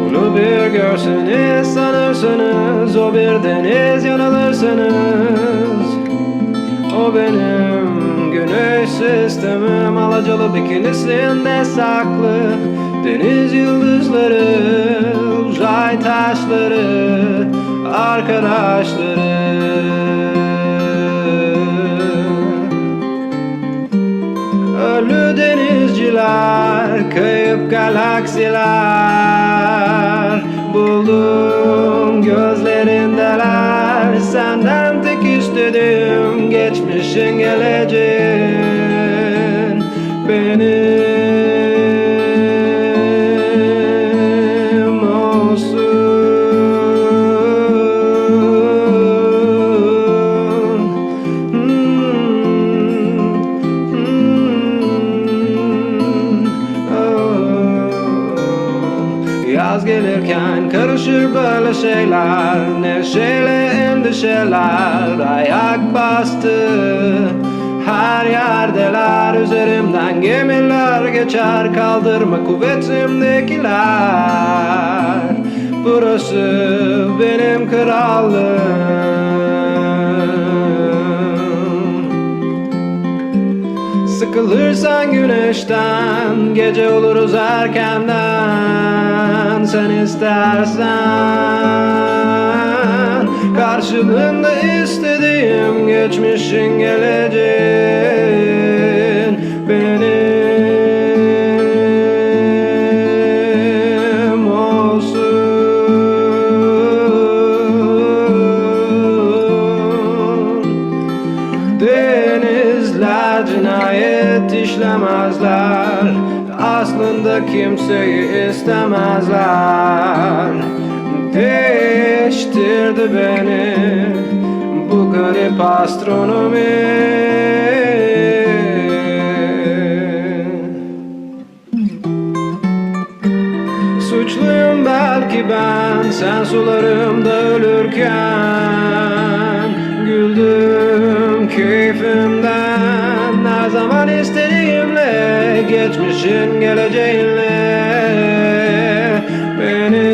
Onu bir görseniz sanırsınız O bir deniz yanılırsınız. O benim güneş sistemim Alacalı bikinisinde saklı Deniz yıldızları Uzay taşları Arkadaşları kayıp galaksiler Buldum gözlerindeler. Senden tek istediğim geçmişin geleceğin Yaz gelirken karışır böyle şeyler. Neşeyle endişeler Ayak bastı. Her yerdeler Üzerimden gemiler geçer. Kaldırma kuvvetimdekiler. Burası benim krallığım. Sıkılırsan güneşten Gece oluruz erkenden Sen istersen. Karşılığında istediğim Geçmişin geleceğin Benim olsun. Denizler cinayet işlemezler Aslında kimseyi istemezler. Değiştirdi beni bu garip astronomi. Suçluyum belki ben sen sularımda ölürken Güldüm zaman istediğimle Geçmişin geleceğinle Benim